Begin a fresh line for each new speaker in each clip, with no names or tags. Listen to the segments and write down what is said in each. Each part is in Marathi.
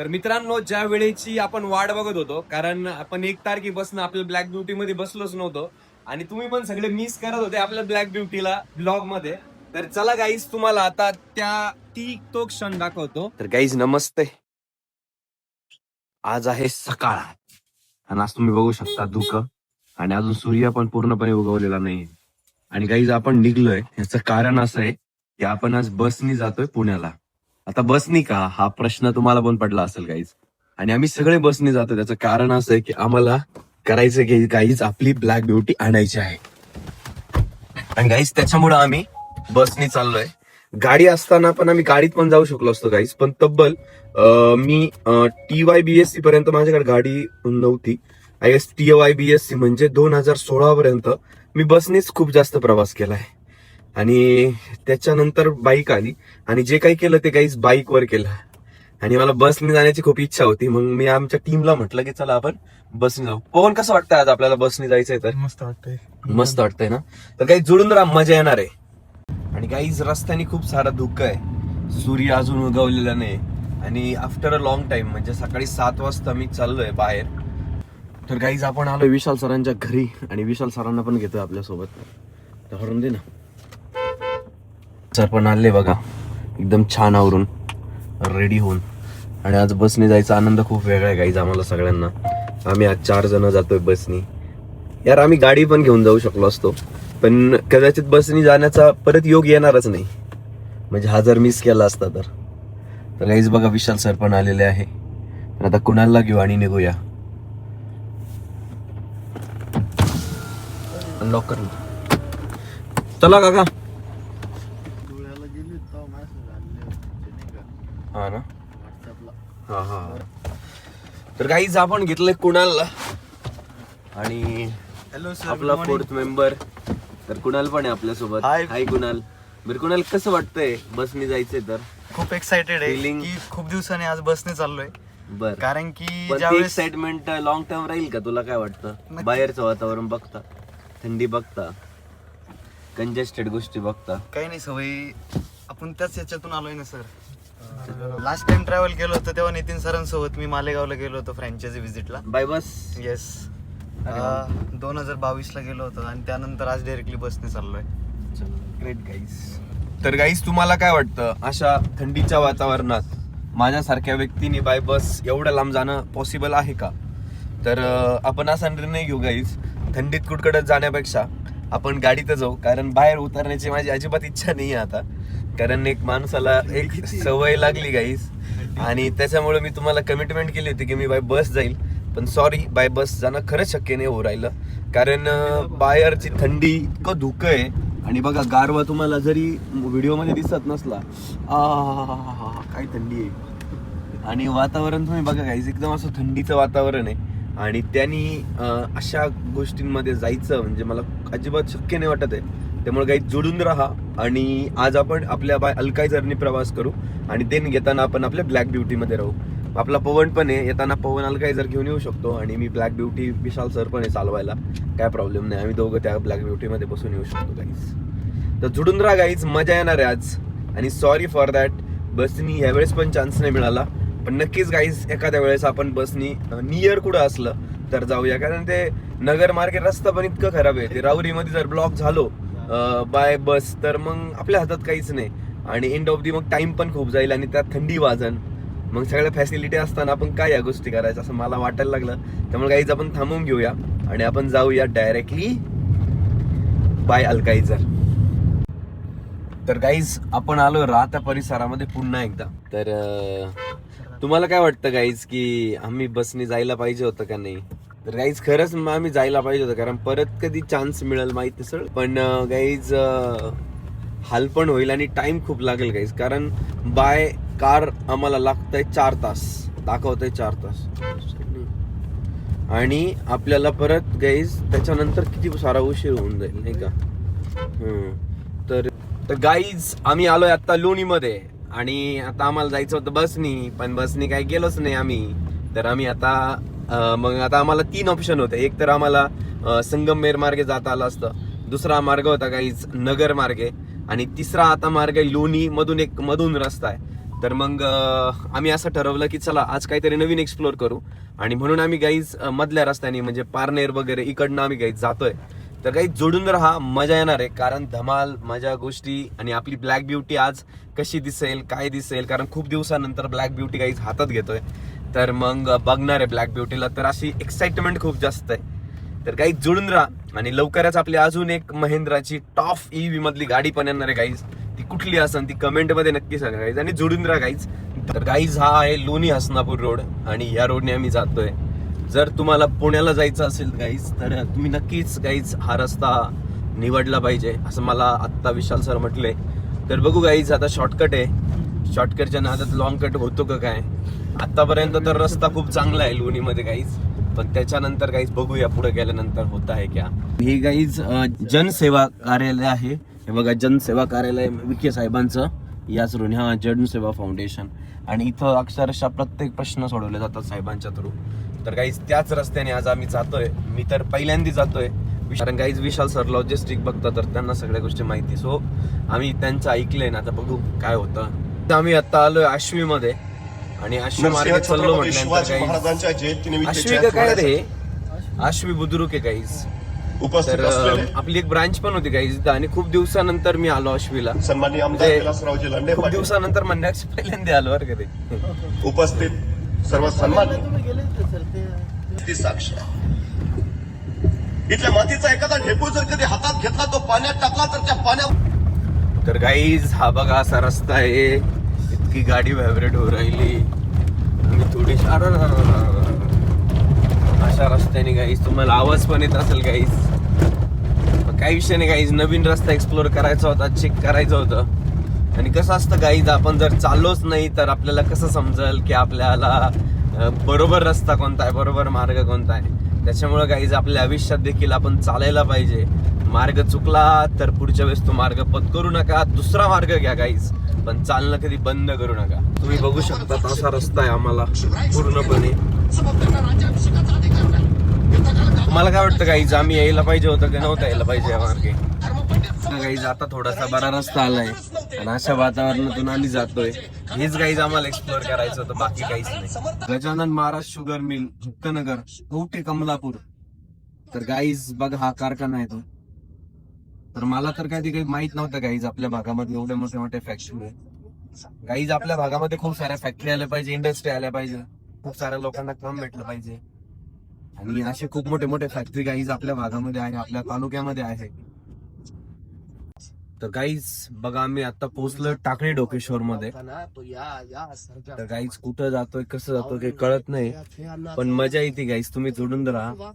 तर मित्रांनो ज्या वेळेची आपण वाट बघत होतो कारण आपण एक तारखेपासून आपल्या ब्लॅक ब्युटी मध्ये बसलोच नव्हतो आणि तुम्ही पण सगळे मिस करत होते आपल्या ब्लॅक ब्युटीला ब्लॉगमध्ये. तर चला गाईज तुम्हाला आता त्या ती तो क्षण दाखवतो. तर गाईज नमस्ते. आज आहे सकाळ. आणि आज तुम्ही बघू शकता दुःख आणि अजून सूर्य पण पूर्णपणे उगवलेला नाही आणि गाईज आपण निघलोय. याचं कारण असं आहे की आपण आज बसनी जातोय पुण्याला. आता बसनी का? हा प्रश्न तुम्हाला पण पडला असेल काहीच आणि आम्ही सगळे बसने जातो त्याचं कारण असं आहे की आम्हाला करायचं की काहीच आपली ब्लॅक ब्युटी आणायची आहे. आणि गाईज त्याच्यामुळे आम्ही बसनी चाललोय. गाडी असताना पण आम्ही गाडीत पण जाऊ शकलो असतो गाईज पण तब्बल मी टी वाय बीएससी पर्यंत माझ्याकडे गाडी नव्हती. I S T Y BSc म्हणजे दोन हजार सोळा पर्यंत मी बसनेच खूप जास्त प्रवास केलाय. आणि त्याच्यानंतर बाईक आली. आणि जे काही केलं ते काहीच बाईकवर केलं. आणि मला बसने जाण्याची खूप इच्छा होती. मग मी आमच्या टीमला म्हटलं की चला आपण बसने जाऊ. पवन कसं वाटतं आज आपल्याला बसने जायचंय तर?
मस्त वाटतंय.
मस्त वाटतंय ना? तर काही जुळून राहा मजा येणार आहे. आणि काहीच रस्त्याने खूप सारा धुकं आहे. सूर्य अजून उगवलेला नाही. आणि आफ्टर अ लॉंग टाइम म्हणजे सकाळी सात वाजता मी चाललोय बाहेर. तर काहीच आपण आलो विशाल सरांच्या घरी. आणि विशाल सरांना पण घेतोय आपल्यासोबत. तर हरून दे ना. सर पण आले बघा. एकदम छान आवरून रेडी होऊन. आणि आज बसने जायचा आनंद खूप वेगळा आहे गाईज आम्हाला सगळ्यांना. आम्ही आज चार जण जातोय बसनी यार आम्ही गाडी पण घेऊन जाऊ शकलो असतो. पण कदाचित बसनी जाण्याचा परत योग येणारच नाही. म्हणजे हा जर मिस केला असता तर. तर काहीच बघा विशाल सर पण आलेले आहे. तर आता कुणाला घेऊ आणि निघूया. अनलॉक कर चला काका
धुळ्याला गेली तेव्हा मॅसेज आले होते नाही का
हा ना? हा हा. तर काहीच आपण घेतलंय कुणालला आणि
हॅलो सर
आपला फोर्थ मेंबर तर कुणाल पण आहे आपल्यासोबत.
Hi.
हाय कुणाल. बरं कुणाल कसं वाटतंय? बसने जायचंय तर.
खूप एक्साइटेड आहे
Feeling-
की खूप दिवसांनी आज बसने चाललोय.
बर.
कारण की
पण ती
ज्यावेळेस
एक्साइटमेंट लॉंग टर्म राहील का? तुला काय वाटतं?
नक्की.
बाहेरचं वातावरण बघता थंडी बघता कंजेस्टेड गोष्टी बघता.
काही नाही सवयी. आपण त्याच याच्यातून आलोय ना सर लास्ट टाइम ट्रॅव्हल केलं होतं तेव्हा नितीन सरांसोबत मी मालेगावला गेलो होतो फ्रँचायझी व्हिजिटला
बाय बस?
येस. दोन हजार बावीस ला गेलो होतो आणि त्यानंतर आज डायरेक्टली बसने चाललोय.
ग्रेट गाईस तर गाईस तुम्हाला काय वाटतं? अशा थंडीच्या वातावरणात माझ्यासारख्या व्यक्तीने बाय बस एवढं लांब जाणं पॉसिबल आहे का? तर आपण असा निर्णय घेऊ गाईस थंडीत कुडकडत जाण्यापेक्षा आपण गाडीत जाऊ कारण बाहेर उतरण्याची माझी अजिबात इच्छा नाही आहे आता. कारण एक माणसाला एक सवय लागली गाईस आणि त्याच्यामुळे मी तुम्हाला कमिटमेंट केली होती की मी बाय बस जाईल. पण सॉरी बाय बस जाणं खरंच शक्य नाही होऊ राहिलं. कारण बाहेरची थंडी इतकं धुकं आहे. आणि बघा गारवा तुम्हाला जरी व्हिडिओमध्ये दिसत नसला. आ काय थंडी आहे. आणि वातावरण तुम्ही बघा काहीच एकदम असं थंडीचं वातावरण आहे. आणि त्यांनी अशा गोष्टींमध्ये जायचं म्हणजे मला अजिबात शक्य नाही वाटत आहे. त्यामुळे काही जोडून राहा आणि आज आपण आपल्या बाय अलकाय जर्नी प्रवास करू आणि देन घेताना आपण आपल्या ब्लॅक ब्युटीमध्ये राहू. आपला पवन पण आहे येताना पवन अलकाय जर घेऊन येऊ शकतो आणि मी ब्लॅक ब्युटी विशाल सर पण आहे चालवायला काय प्रॉब्लेम नाही. आम्ही दोघं त्या ब्लॅक ब्युटीमध्ये बसून येऊ शकतो गाईज तर जुडून राहा गाईज मजा येणार आहे आज. आणि सॉरी फॉर दॅट बसनी यावेळेस पण चान्स नाही मिळाला. पण नक्कीच गाईज एखाद्या वेळेस आपण बसनी नियर कुठं असलं तर जाऊया. कारण ते नगर मार्केट रस्ता पण इतकं खराब आहे. ते राऊरीमध्ये जर ब्लॉक झालो बाय बस तर मग आपल्या हातात काहीच नाही. आणि एंड ऑफ दी मग टाइम पण खूप जाईल आणि त्यात थंडी वाजन. मग सगळ्या फॅसिलिटी असताना आपण काय या गोष्टी करायच्या असं मला वाटायला लागलं. त्यामुळे काहीच आपण थांबवून घेऊया आणि आपण जाऊया डायरेक्टली बाय अलकाईजर तर गाईज आपण आलो राहत्या परिसरामध्ये पुन्हा एकदा. तर तुम्हाला काय वाटतं गाईज की आम्ही बसने जायला पाहिजे होतं का नाही? तर गाईज खरंच मग आम्ही जायला पाहिजे होतं कारण परत कधी चान्स मिळेल माहीत सर. पण गाईज हाल पण होईल आणि टाइम खूप लागेल गाईज कारण बाय कार आम्हाला लागतंय चार तास. दाखवतंय चार तास. आणि आपल्याला परत गाईज त्याच्यानंतर किती सारा उशीर होऊन जाईल नाही का? तर तर गाईज आम्ही आलोय आता लोणीमध्ये. आणि आता आम्हाला जायचं होतं बसनी पण बसनी काही गेलोच नाही आम्ही. तर आम्ही आता मग आता आम्हाला तीन ऑप्शन होते. एक तर आम्हाला अं, संगमनेर मार्गे जाता आलं असतं. दुसरा मार्ग होता काहीच नगर मार्गे. आणि तिसरा आता मार्ग आहे लोणी मधून एक मधून रस्ता आहे. तर मग आम्ही असं ठरवलं की चला आज काहीतरी नवीन एक्सप्लोर करू. आणि म्हणून आम्ही गाईज मधल्या रस्त्याने म्हणजे पारनेर वगैरे इकडनं आम्ही गाईज जातोय. तर काही जोडून राहा मजा येणार आहे. कारण धमाल मजा गोष्टी आणि आपली ब्लॅक ब्युटी आज कशी दिसेल काय दिसेल? कारण खूप दिवसानंतर ब्लॅक ब्युटी काहीच हातात घेतोय. तर मग बघणार आहे ब्लॅक ब्युटीला तर अशी एक्साइटमेंट खूप जास्त आहे. तर काही जुळून राहा. आणि लवकरच आपली अजून एक महिंद्राची टॉप ईव्ही मधली गाडी पण येणार आहे गाईज ती कुठली असेल ती कमेंटमध्ये नक्की सांगा गाईज आणि जुळून राहा गाईज तर गाईज हा आहे लोणी हसनापूर रोड आणि या रोडने आम्ही जातोय. जर तुम्हाला पुण्याला जायचं असेल गाईज तर तुम्ही नक्कीच गाईज हा रस्ता निवडला पाहिजे. असं मला आत्ता विशाल सर म्हटले. तर बघू गाईज आता शॉर्टकट आहे. शॉर्टकटच्या नादात लॉंग कट होतो का काय? आतापर्यंत तर रस्ता खूप चांगला आहे लोणीमध्ये गाईज पण त्याच्यानंतर काहीच बघूया पुढे गेल्यानंतर होत आहे क्या. हे गाईज जनसेवा कार्यालय आहे. हे बघा जनसेवा कार्यालय विखे साहेबांचं. याच रोड हा जनसेवा फाउंडेशन आणि इथं अक्षरशः प्रत्येक प्रश्न सोडवले जातात साहेबांच्या थ्रू तर गाईज त्याच रस्त्याने आज आम्ही जातोय. मी तर पहिल्यांदा जातोय. कारण गाईज विशाल सर लॉजिस्टिक बघतात तर त्यांना सगळ्या गोष्टी माहिती. सो आम्ही त्यांचं ऐकलंय ना आता बघू काय होतं. तर आम्ही आता आलोय आश्वीमध्ये. मध्ये आणि आश्वी मार्गे चाललो म्हटल्यानंतर
महाराजांच्या
आश्वी
जयंतीनिमित्त
का काय रे? आश्वी बुद्रुक आहे गाईज
उपस्थित
तर
असलेले.
अं, आपली एक ब्रांच पण होती गाईज इथं आणि खूप दिवसानंतर मी आलो
सन्माननीय आमदार
म्हणजे
विलासरावजी लांडे
खूप
पाटील.
दिवसानंतर म्हणण्याच्या पहिल्यांदा आलो बरं का ते.
उपस्थित सर्व सन्मान ती साक्ष. इथल्या मातीचा एखादा ढेकूळ जर कधी हातात घेतला तो पाण्यात टाकला तर त्या पाण्यात
तर गाईज हा बघा असा रस्ता आहे. इतकी गाडी व्हायब्रेट होऊ राहिली. आणि थोडी अशा रस्त्याने गाईज तुम्हाला आवाज पण येत असेल गाईज काही विषय नाही गाईज नवीन रस्ता एक्सप्लोर करायचा होता चेक करायचं होतं. आणि कसं असतं गाईज आपण जर चाललोच नाही तर आपल्याला कसं समजेल की आपल्याला बरोबर रस्ता कोणता आहे बरोबर मार्ग कोणता आहे? त्याच्यामुळे गाईज आपल्या आयुष्यात देखील आपण चालायला पाहिजे. मार्ग चुकला तर पुढच्या वेळेस तो मार्ग पत्करू नका. दुसरा मार्ग घ्या गाईज पण चालणं कधी बंद करू नका. तुम्ही बघू शकता असा रस्ता आहे आम्हाला पूर्णपणे. तुम्हाला काय वाटतं गाईज आम्ही यायला पाहिजे होतं की नव्हतं यायला पाहिजे या मार्गे? गाईज आता थोडासा बरा रस्ता आलाय. आणि अशा वातावरणातून आम्ही जातोय. हेच गाईज आम्हाला एक्सप्लोर करायचं होतं. बाकी काहीच नाही. Gajanan Maharaj sugar mill Bhaktnagar Kavathe Kamalapur. तर गाईज बघा हा कारखाना आहे तो. तर मला तर काय काही माहीत नव्हतं गाईज आपल्या भागामध्ये एवढे मोठे मोठे फॅक्टरी आहेत. गाईज आपल्या भागामध्ये खूप साऱ्या फॅक्टरी आल्या पाहिजे इंडस्ट्री आल्या पाहिजे. खूप साऱ्या लोकांना काम भेटलं पाहिजे. आणि असे खूप मोठे मोठे फॅक्टरी गाईज आपल्या भागामध्ये आहे आपल्या तालुक्यामध्ये आहे तर गाईज बघा आम्ही आता पोहोचलो टाकळी डोकेश्वर मध्ये तर गाईज कुठं जातोय कसं जातोय काही कळत नाही. पण मजा येते गाईज तुम्ही जोडून राहा.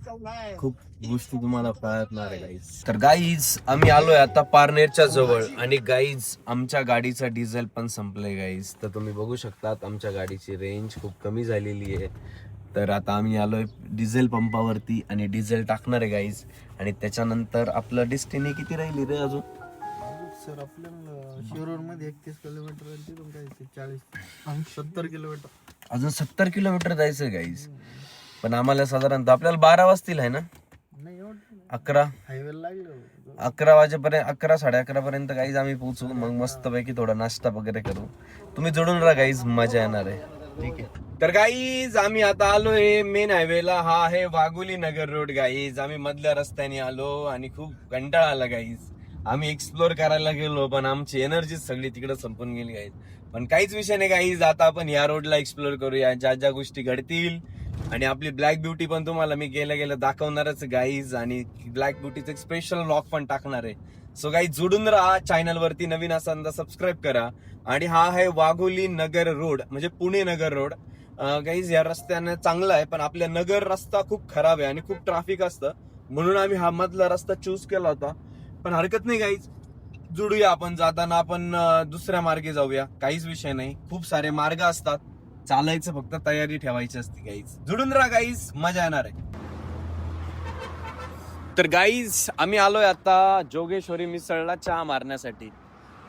खूप गोष्टी तुम्हाला कळणार आहे गाईज तर गाईज आम्ही आलोय आता पारनेरच्या जवळ. आणि गाईज आमच्या गाडीचा डिझेल पण संपलंय गाईज तर तुम्ही बघू शकतात आमच्या गाडीची रेंज खूप कमी झालेली आहे. तर आता आम्ही आलोय डिझेल पंपावरती आणि डिझेल टाकणार आहे गाईज आणि त्याच्यानंतर आपलं डिस्टिनी किती राहिली रे अजून?
सर आपल्याला शिरूरमध्ये एकतीस किलोमीटर तिथून चाळीस सत्तर किलोमीटर.
अजून सत्तर किलोमीटर जायचं गाईज पण आम्हाला साधारणतः आपल्याला बारा वाजतील आहे ना?
नाही एवढं
अकरा.
हायवे लागलं
अकरा वाजेपर्यंत अकरा साडे अकरा पर्यंत गाईज आम्ही पोहोचू. मग मस्त पैकी थोडा नाश्ता वगैरे करू. तुम्ही जोडून राहा गाईज मजा येणार आहे.
ठीक आहे.
तर गाईज आम्ही आता आलोय मेन हायवेला हा आहे वाघोली नगर रोड गाईज आम्ही मधल्या रस्त्याने आलो आणि खूप कंटाळा आला गाईज आम्ही एक्सप्लोर करायला गेलो पण आमची एनर्जी सगळी तिकडे संपून गेली गाईज पण काहीच विषय नाही गाईज आता आपण या रोडला एक्सप्लोर करूया. ज्या ज्या गोष्टी घडतील. आणि आपली ब्लॅक ब्युटी पण तुम्हाला मी गेल्या गेल्या दाखवणारच गाईज आणि ब्लॅक ब्युटीचं एक स्पेशल लॉक पण टाकणार आहे. सो गाईज जुडून राहा. चॅनल वरती नवीन असाल तर सबस्क्राईब करा. आणि हा आहे वाघोली नगर रोड म्हणजे पुणे नगर रोड गाईज या रस्त्याने चांगला आहे पण आपल्या नगर रस्ता खूप खराब आहे आणि खूप ट्राफिक असतं. म्हणून आम्ही हा मधला रस्ता चूज केला होता. पण हरकत नाही गाईज जुडूया आपण जाताना आपण दुसऱ्या मार्गे जाऊया. काहीच विषय नाही. खूप सारे मार्ग असतात. चालायचं फक्त तयारी ठेवायची असते गाईज जुडून राहा गाईज मजा येणार आहे. तर गाईज आम्ही आलोय आता जोगेश्वरी मिसळला चहा मारण्यासाठी.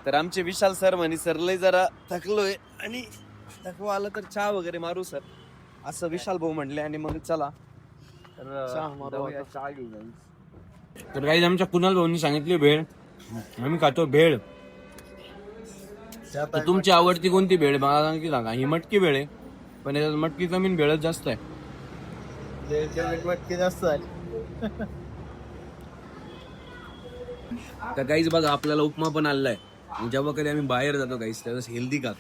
तर आमचे विशाल सर म्हणे सर लय जरा थकलोय आणि थकवा आला तर चहा वगैरे मारू सर. असं विशाल भाऊ म्हणले आणि मग चला. तर
चहा मारू.
चहा घेऊ guys. तर काही आमच्या कुणाल भाऊनी सांगितली भेळ. आम्ही खातो भेळ. तर तुमची आवडती कोणती भेळ? मला नक्की सांगा. ही मटकी भेळ आहे पण याच्यात मटकी कमी आणि भेळच जास्त आहे.
मटके जास्त झाले.
तर काहीच बघा आपल्याला उपमा पण आणि जेव्हा कधी आम्ही बाहेर जातो काहीच त्यावेळेस हेल्दी का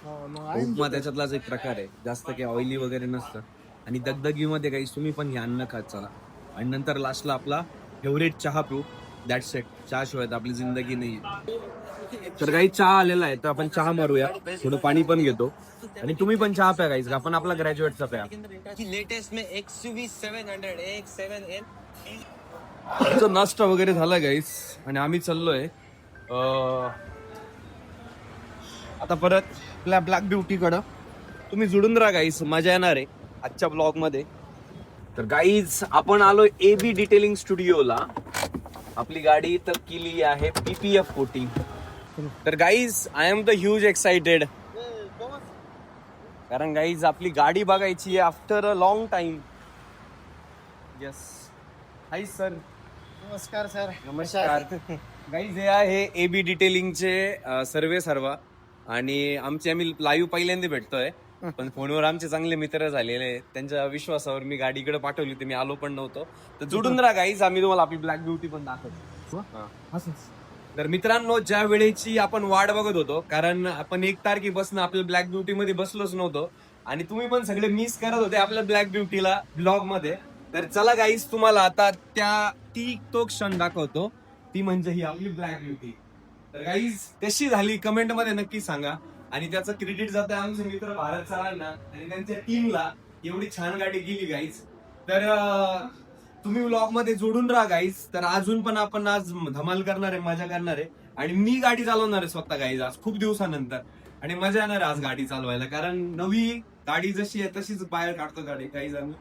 उपमा त्याच्यातलाच एक प्रकार आहे. जास्त काही ऑइली वगैरे नसतं. आणि दगदगीमध्ये काहीच तुम्ही पण हे अन्न खात चला. आणि नंतर लास्टला आपला फेवरेट चहा पिऊ. दॅट सेट चहा शिवाय तर आपली जिंदगी नाही तर काही चहा आलेला आहे तर आपण चहा मारूया. थोडं पाणी पण घेतो. आणि तुम्ही पण चहा प्या काहीच आपण आपला ग्रॅज्युएटचा प्या.
लेटेस्ट में एक्सयूवी 700 एक 7N
आमचा नाश्ता वगैरे झाला गाईस आणि आम्ही चाललोय. आता परत आपल्या ब्लॅक ब्युटी कडं. तुम्ही जुडून राहा गाईस मजा येणार आहे आजच्या ब्लॉगमध्ये. तर गाईज आपण आलोय ए बी डिटेलिंग स्टुडिओला आपली गाडी तर केली आहे पीपीएफ कोटिंग तर guys I am the huge excited कारण गाईज आपली गाडी बघायची आहे after a long time yes hi sir
नमस्कार सर
नमस्कार. गाईज हे आहे ए बी डिटेलिंगचे सर्वे सर्वा. आणि आमचे आम्ही लाईव्ह पहिल्यांदा भेटतोय. पण फोनवर आमचे चांगले मित्र झालेले आहेत. त्यांच्या विश्वासावर मी गाडीकडे पाठवली होती मी आलो पण नव्हतो. तर जुडून राहा गाईज आम्ही तुम्हाला आपली ब्लॅक ब्युटी पण दाखवतो. तर मित्रांनो ज्या वेळेची आपण वाट बघत होतो कारण आपण एक तारखेपासून आपल्या ब्लॅक ब्युटी मध्ये बसलोच नव्हतो आणि तुम्ही पण सगळे मिस करत होते आपल्या ब्लॅक ब्युटीला ब्लॉगमध्ये. तर चला गाईस तुम्हाला आता त्या ती तो क्षण दाखवतो. ती म्हणजे ही आपली ब्लॅक ब्युटी तर गाईज कशी झाली? कमेंटमध्ये नक्की सांगा. आणि त्याचं क्रेडिट जातं आमचे मित्र भारत सरांना. आणि त्यांच्या टीमला एवढी छान गाडी गेली गाईज तर तुम्ही व्लॉगमध्ये जोडून राहा गाईज तर अजून पण आपण आज धमाल करणार आहे मजा करणार आहे. आणि मी गाडी चालवणार आहे स्वतः गाईज आज खूप दिवसानंतर. आणि मजा येणार आहे आज गाडी चालवायला कारण नवी गाडी जशी आहे तशीच बाहेर काढतो गाडी काही आम्ही.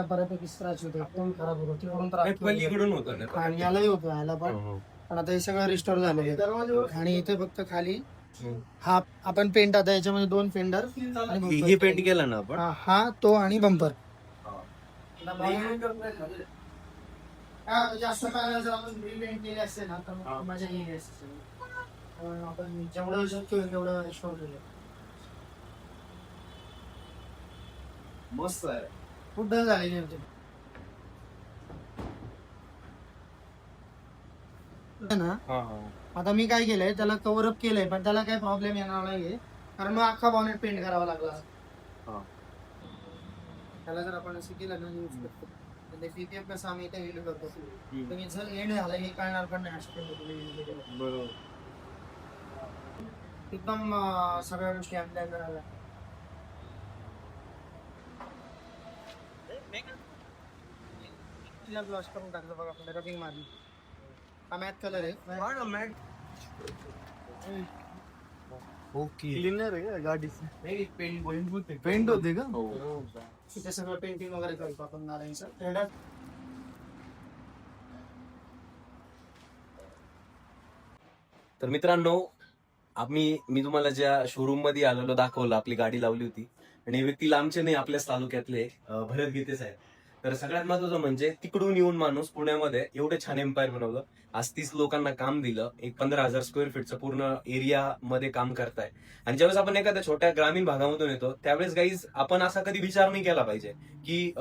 बऱ्यापैकी स्क्रॅच होते. एकदम खराब होतो तिकडून तर
हे पलीकडून होतं ना.
आणि यालाही होतो याला पण. पण आता हे सगळं रिस्टोर आहे आणि इथे फक्त खाली हा. आपण पेंट आता याच्यामध्ये दोन फेंडर
ही ही पेंट केलं ना आपण?
हा तो आणि बंपर जास्त काळ जर आपण पेंट केले असते ना तर मग मजा येईल असते पण आपण जेवढं शक्य होईल तेवढं रिस्टोर केलं
मस्त आहे.
कुठं झालेली होती ना? आता मी काय केलंय त्याला कव्हर अप केलंय पण त्याला काही प्रॉब्लेम येणार नाहीये. कारण मग अख्खा बॉनेट पेंट करावा लागला.
हा.
त्याला जर आपण असं केलं ना यूज करतो पीपीएफ कसं आम्ही इथे व्हिडिओ करतो. तुम्ही जर एंड झालं हे कळणार पण नाही अशा. एकदम सगळ्या गोष्टी आपल्या झाल्या तिला ब्लॉश करून टाकलं बघा आपल्याला रबिंग मारली हा मॅथ कलर आहे.
ओके
क्लिनर आहे का गाडीचं?
पेंट
पेंट होते. का?
तिथे सगळं पेंटिंग वगैरे करतो आपण गाड्यांचं
तर मित्रांनो आम्ही मी तुम्हाला ज्या शोरूममध्ये आलेलो दाखवलं आपली गाडी लावली होती. आणि व्यक्ती लांबचे नाही आपल्याच तालुक्यातले भरत गीते साहेब तर सगळ्यात महत्वाचं म्हणजे तिकडून येऊन माणूस पुण्यामध्ये एवढे छान एम्पायर बनवलं. आज तीस लोकांना काम दिलं. एक पंधरा हजार स्क्वेअर फीटचं पूर्ण एरिया मध्ये काम करताय. आणि ज्यावेळेस आपण एखाद्या छोट्या ग्रामीण भागामधून येतो त्यावेळेस गाईज आपण असा कधी विचार नाही केला पाहिजे की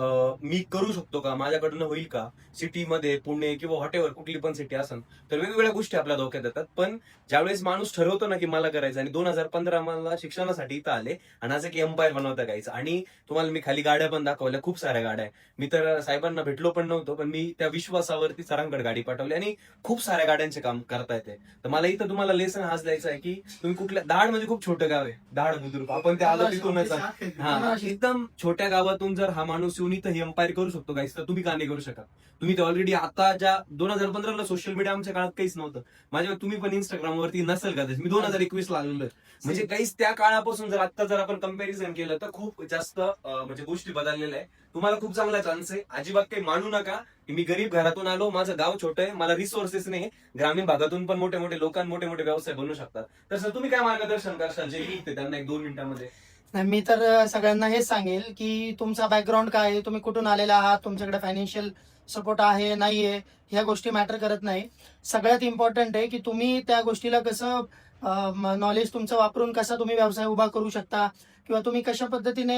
मी करू शकतो का? माझ्याकडनं होईल का? सिटीमध्ये पुणे किंवा व्हॉटेवर कुठली पण सिटी असेल तर वेगवेगळ्या गोष्टी आपल्या धोक्यात येतात. पण ज्यावेळेस माणूस ठरवतो ना की मला करायचं आणि दोन हजार पंधरा मला शिक्षणासाठी इथं आले आणि आज एक एम्पायर बनवता गाईज आणि तुम्हाला मी खाली गाड्या पण दाखवल्या खूप साऱ्या गाड्या आहे मी तर साहेबांना भेटलो पण नव्हतो पण मी त्या विश्वासावरती सरांकडे गाडी पाठवली आणि खूप साऱ्या गाड्यांचे काम करता येते. तर मला इथं तुम्हाला लेसन हाच द्यायचा आहे की तुम्ही कुठल्या दाड म्हणजे खूप छोटं गाव आहे. दाड बुद्रुक आपण ते आलो तिथूनच. हा एकदम छोट्या गावातून जर हा माणूस येऊन इथं हे एम्पायर करू शकतो गाईस तर तुम्ही का नाही करू शकत? तुम्ही ते ऑलरेडी आता ज्या दोन हजार पंधराला सोशल मीडिया आमच्या काळात काहीच नव्हतं. माझ्या तुम्ही पण इंस्टाग्राम वरती नसेल का? मी दोन हजार एकवीस ला आहे. म्हणजे काहीच त्या काळापासून जर आता जर आपण कंपॅरिझन केलं तर खूप जास्त म्हणजे गोष्टी बदललेल्या आहे तुम्हाला खूप चांगला चान्स आहे. अजिबात काही मानू नका. की मी गरीब घरातून आलो माझं गाव छोटं आहे मला रिसोर्सेस नाही ग्रामीण भागातून पण मोठे मोठे लोकांना मोठे मोठे व्यवसाय बनू शकतात. तर सर तुम्ही काय मार्गदर्शन करशाल? जे ते त्यांना एक दोन मिनिटांमध्ये.
नाही, मी तर सगळ्यांना हेच सांगेल की तुमचा बॅकग्राऊंड काय आहे? तुम्ही कुठून आलेला आहात? तुमच्याकडे फायनान्शियल सपोर्ट आहे नाहीये? ह्या गोष्टी मॅटर करत नाही. सगळ्यात इम्पॉर्टंट आहे की तुम्ही त्या गोष्टीला कसं नॉलेज तुमचं वापरून कसा तुम्ही व्यवसाय उभा करू शकता? किंवा तुम्ही कशा पद्धतीने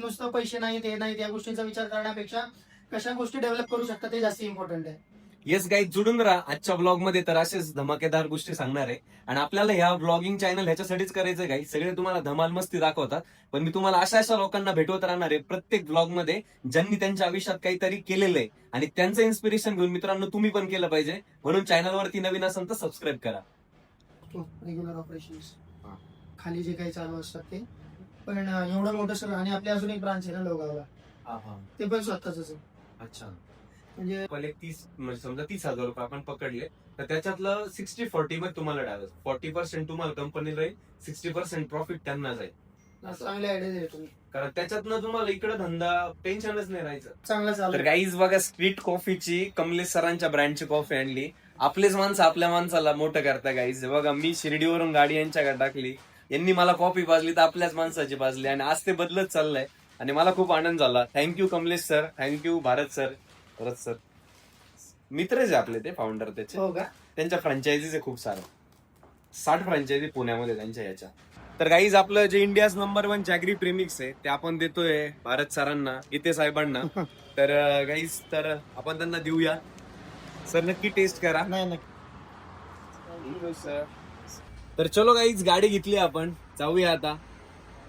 नुसतं पैसे नाहीत हे नाहीत या गोष्टींचा विचार करण्यापेक्षा कशा गोष्टी डेव्हलप करू शकता ते जास्त इम्पॉर्टंट आहे.
येस गाईज जुडून राहा. आजच्या ब्लॉगमध्ये तर असेच धमाकेदार गोष्टी सांगणार आहे. आणि आपल्याला ह्या ब्लॉगिंग चॅनल ह्याच्यासाठीच करायचं गाई सगळे तुम्हाला धमाल मस्ती दाखवतात. पण मी तुम्हाला अशा अशा लोकांना भेटवत राहणार आहे प्रत्येक ब्लॉगमध्ये ज्यांनी त्यांच्या आयुष्यात काहीतरी केलेलं आहे. आणि त्यांचं इन्स्पिरेशन घेऊन मित्रांनो तुम्ही पण केलं पाहिजे. म्हणून चॅनलवरती नवीन असेल तर सबस्क्राईब करा.
Regular operation. खाली जे काही चालू असतात ते. पण एवढं मोठं सगळं आणि आपली अजून एक ब्रांच आहे ना लोगावला. ते पण स्वतःच
अच्छा.
म्हणजे
पहिले तीस म्हणजे समजा तीस हजार रुपये आपण पकडले तर त्याच्यातलं सिक्स्टी फोर्टी मध्ये तुम्हाला डायव्हर्स फोर्टी पर्सेंट तुम्हाला कंपनीला राहील सिक्स्टी पर्सेंट प्रॉफिट त्यांना जाईल.
चांगले आयडिया दिले तुम्ही.
कारण त्याच्यातनं तुम्हाला इकडे धंदा टेन्शनच नाही राहायचं.
चांगलं
तर
चालू
गाईज बघा स्ट्रीट कॉफीची कमलेश सरांच्या ब्रँडची कॉफी आणली. आपलेच माणसं आपल्या माणसाला मोठं करता गाईज बघा मी शिर्डीवरून गाडी यांच्याकडे टाकली. यांनी मला कॉफी पाजली तर आपल्याच माणसाची पाजली. आणि आज ते बदलत चाललंय. आणि मला खूप आनंद झाला. Thank you Kamlesh sir thank you Bharat sir Bharat sir मित्रच आहे आपले ते फाउंडर त्याचे.
हो का?
त्यांच्या फ्रँचायझीज आहे खूप सारं. साठ फ्रँचायझी पुण्यामध्ये त्यांच्या याच्या तर गाईज आपलं जे India's number one jaggery premix आहे ते आपण देतोय भारत सरांना गीते साहेबांना. तर गाईज तर आपण त्यांना देऊया. सर नक्की टेस्ट करा.
नाही नाही
तर चलो गाईज गाडी घेतली आपण. जाऊया आता.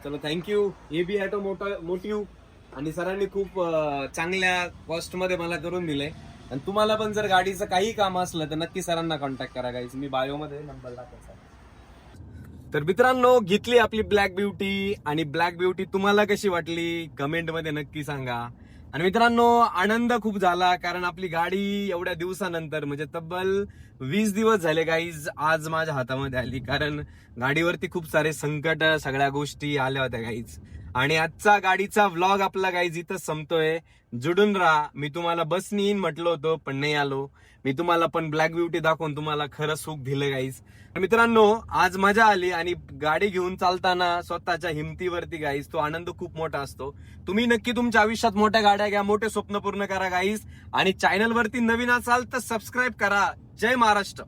चलो thank you A B auto मोटा मोटिव्ह आणि सरांनी खूप चांगल्या कॉस्टमध्ये मला करून दिले आणि तुम्हाला पण जर गाडीचं काही काम असलं तर नक्की सरांना कॉन्टॅक्ट करा गाईज मी बायोमध्ये नंबर टाकायचा तर मित्रांनो घेतली आपली ब्लॅक ब्युटी आणि ब्लॅक ब्युटी तुम्हाला कशी वाटली? कमेंटमध्ये नक्की सांगा. आणि मित्रांनो आनंद खूप झाला कारण आपली गाडी एवढ्या दिवसानंतर म्हणजे तब्बल वीस दिवस झाले गाईज आज माझ्या हातामध्ये आली कारण गाडीवरती खूप सारे संकट सगळ्या गोष्टी आल्या होत्या गाईज आणि आजचा गाडीचा व्लॉग आपला गाईज इथं संपतोय. जुडून राहा मी तुम्हाला बसनी येईन म्हटलं होतं पण नाही आलो. मी तुम्हाला पण ब्लॅक ब्युटी दाखवून तुम्हाला खरं सुख दिलं गाईज मित्रांनो आज मजा आली आणि गाडी घेऊन चालताना स्वतःच्या हिमतीवरती गाईज तो आनंद खूप मोठा असतो. तुम्ही नक्की तुमच्या आयुष्यात मोठ्या गाड्या घ्या मोठे स्वप्न पूर्ण करा गाईज आणि चॅनलवरती नवीन असाल तर सबस्क्राईब करा. जय महाराष्ट्र.